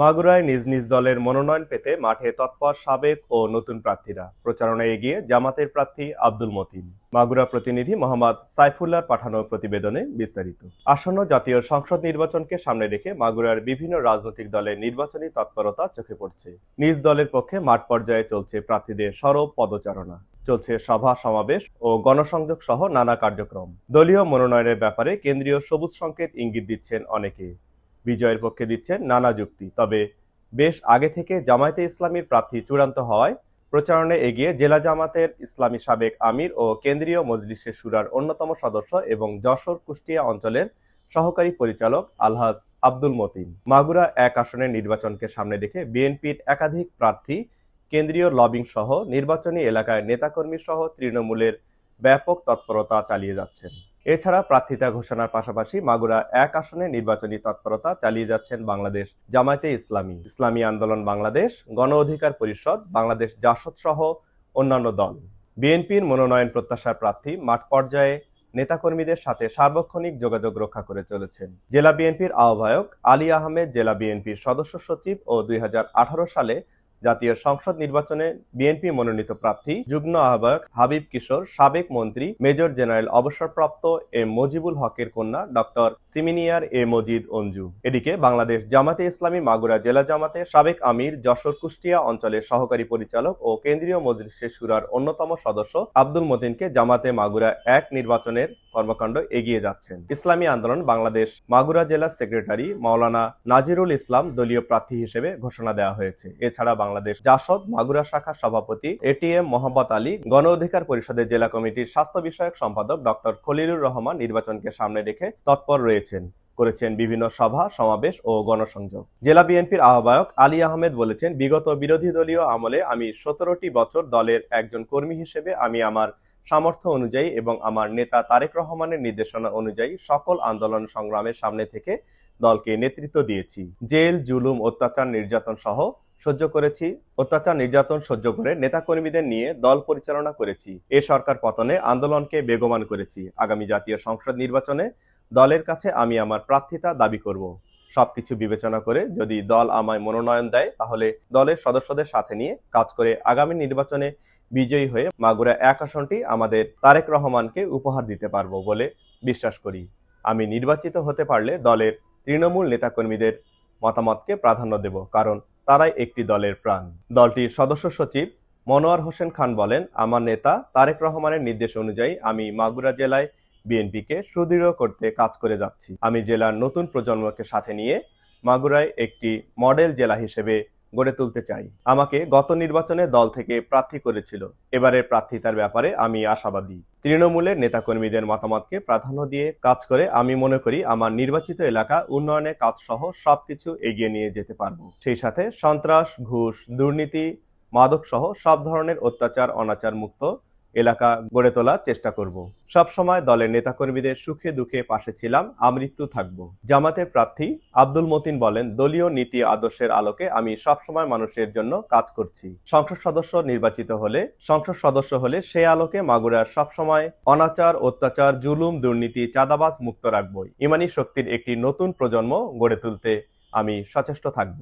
মাগুরায় নিজ নিজ দলের মনোনয়ন পেতে মাঠে তৎপর সাবেক ও নতুন প্রার্থীরা। প্রচারণায় এগিয়ে জামাতের প্রার্থী আব্দুল মতিন। মাগুরা প্রতিনিধি মোহাম্মদ সাইফুল্লাহ পাঠানো প্রতিবেদনে বিস্তারিত। আসন্ন জাতীয় সংসদ নির্বাচনকে সামনে রেখে মাগুরার বিভিন্ন রাজনৈতিক দলের নির্বাচনী তৎপরতা চোখে পড়ছে। নিজ দলের পক্ষে মাঠ পর্যায়ে চলছে প্রার্থীদের সরব পদচারণা। চলছে সভা, সমাবেশ ও গণসংযোগ সহ নানা কার্যক্রম। দলীয় মনোনয়নের ব্যাপারে কেন্দ্রীয় সবুজ সংকেত ইঙ্গিত দিচ্ছেন অনেকে। বিজয়ের পক্ষে দিচ্ছেন নানা যুক্তি। তবে বেশ আগে থেকে জামায়াতে ইসলামীর প্রার্থী চূড়ান্ত হওয়ায় প্রচারণে এগিয়ে জেলা জামাতের ইসলামী সাবেক আমির ও কেন্দ্রীয় মজলিসের সুরার অন্যতম সদস্য এবং যশোর কুষ্টিয়া অঞ্চলের সহকারী পরিচালক আলহাজ আব্দুল মতিন। মাগুরা এক আসনের নির্বাচনকে সামনে রেখে বিএনপির একাধিক প্রার্থী কেন্দ্রীয় লবিং সহ নির্বাচনী এলাকায় নেতাকর্মী সহ তৃণমূলের ব্যাপক তৎপরতা চালিয়ে যাচ্ছেন। এছাড়া প্রার্থিতা ঘোষণার পাশাপাশি মাগুরা এক আসনে নির্বাচনী তৎপরতা চালিয়ে যাচ্ছেন বাংলাদেশ জামায়াতে ইসলামী। ইসলামী আন্দোলন বাংলাদেশ, গণ অধিকার পরিষদ, বাংলাদেশ জাসদ সহ অন্যান্য দল। বিএনপির মনোনয়ন প্রত্যাশার প্রার্থী মাঠ পর্যায়ে নেতাকর্মীদের সাথে সার্বক্ষণিক যোগাযোগ রক্ষা করে চলেছেন। জেলা বিএনপির আহ্বায়ক আলী আহমেদ, জেলা বিএনপির সদস্য সচিব ও দুই হাজার আঠারো সালে জাতীয় সংসদ নির্বাচনে বিএনপি মনোনীত প্রার্থী যুগ্ম আহ্বায়ক হাবিব কিশোর, সাবেক মন্ত্রী মেজর জেনারেল অবসরপ্রাপ্ত এম মজিবুল হকের কন্যা ডক্টর সিমিনিয়ার এ মজিদ অঞ্জু। এদিকে বাংলাদেশ জামাতে ইসলামী মাগুরা জেলা জামাতে সাবেক আমির যশোর কুষ্টিয়া অঞ্চলের সহকারী পরিচালক ও কেন্দ্রীয় মজলিসের সুরার অন্যতম সদস্য আব্দুল মতিনকে জামাতে মাগুরা এক নির্বাচনের কর্মকাণ্ড এগিয়ে যাচ্ছেন। ইসলামী আন্দোলন বাংলাদেশ মাগুরা জেলা সেক্রেটারি মাওলানা নাজিরুল ইসলাম দলীয় প্রার্থী হিসেবে ঘোষণা দেওয়া হয়েছে। এছাড়া বাংলাদেশ জাসদ মাগুরা শাখার সভাপতি এটিএম মোহাম্মদ আলী, গণ অধিকার পরিষদের জেলা কমিটির স্বাস্থ্য বিষয়ক সম্পাদক ডক্টর খলিলুর রহমান নির্বাচনকে সামনে রেখে তৎপর রয়েছেন। করেছেন বিভিন্ন সভা, সমাবেশ ও গণসংযোগ। জেলা বিএনপির আহ্বায়ক আলী আহমেদ বলেছেন, বিগত বিরোধী দলীয় আমলে আমি সতেরোটি বছর দলের একজন কর্মী হিসেবে আমি আমার সামর্থ্য অনুযায়ী এবং আমার নেতা তারেক রহমানের নির্দেশনা অনুযায়ী সকল আন্দোলন সংগ্রামের সামনে থেকে দলকে নেতৃত্ব দিয়েছি। জেল, জুলুম, অত্যাচার নির্যাতন সহ সহ্য করেছি। অত্যাচার নির্যাতন সহ্য করে নেতাকর্মীদের নিয়ে দল পরিচালনা করেছি। এ সরকার পতনে আন্দোলনকে বেগমান করেছি। আগামী জাতীয় সংসদ নির্বাচনে দলের কাছে আমি আমার প্রার্থিতা দাবি করব। সবকিছু বিবেচনা করে যদি দল আমায় মনোনয়ন দেয়, তাহলে দলের সদস্যদের সাথে নিয়ে কাজ করে আগামী নির্বাচনে বিজয়ী হয়ে মাগুরা এক আসনটি আমাদের তারেক রহমানকে উপহার দিতে পারব বলে বিশ্বাস করি। আমি নির্বাচিত হতে পারলে দলের তৃণমূল নেতাকর্মীদের মতামতকে প্রাধান্য দেব, কারণ তারাই একটি দলের প্রাণ। দলটির সদস্য সচিব মনোয়ার হোসেন খান বলেন, আমার নেতা তারেক রহমানের নির্দেশ অনুযায়ী আমি মাগুরা জেলায় বিএনপিকে সুদৃঢ় করতে কাজ করে যাচ্ছি। আমি জেলার নতুন প্রজন্মকে সাথে নিয়ে মাগুরায় একটি মডেল জেলা হিসেবে গড়ে তুলতে চাই। আমাকে গত নির্বাচনে দল থেকে প্রার্থী করেছিল। এবারের প্রার্থিতার ব্যাপারে আমি আশাবাদী। তৃণমূলের নেতাকর্মীদের মতামতকে প্রাধান্য দিয়ে কাজ করে আমি মনে করি আমার নির্বাচিত এলাকা উন্নয়নের কাজ সহ সবকিছু এগিয়ে নিয়ে যেতে পারব। সেই সাথে সন্ত্রাস, ঘুষ, দুর্নীতি মাদক সহ সব ধরনের অত্যাচার, অনাচার মুক্ত এলাকা গড়ে তোলার চেষ্টা করব। সবসময় দলের নেতাকর্মীদের সুখে দুঃখে পাশে ছিলাম, আমৃত্যু থাকব। জামাতের প্রার্থী আব্দুল মতিন বলেন, দলীয় নীতি আদর্শের আলোকে আমি সবসময় মানুষের জন্য কাজ করছি। সংসদ সদস্য নির্বাচিত হলে, সংসদ সদস্য হলে সে আলোকে মাগুরার সবসময় অনাচার, অত্যাচার, জুলুম, দুর্নীতি, চাঁদাবাজ মুক্ত রাখবই। ইমানি শক্তির একটি নতুন প্রজন্ম গড়ে তুলতে আমি সচেষ্ট থাকব।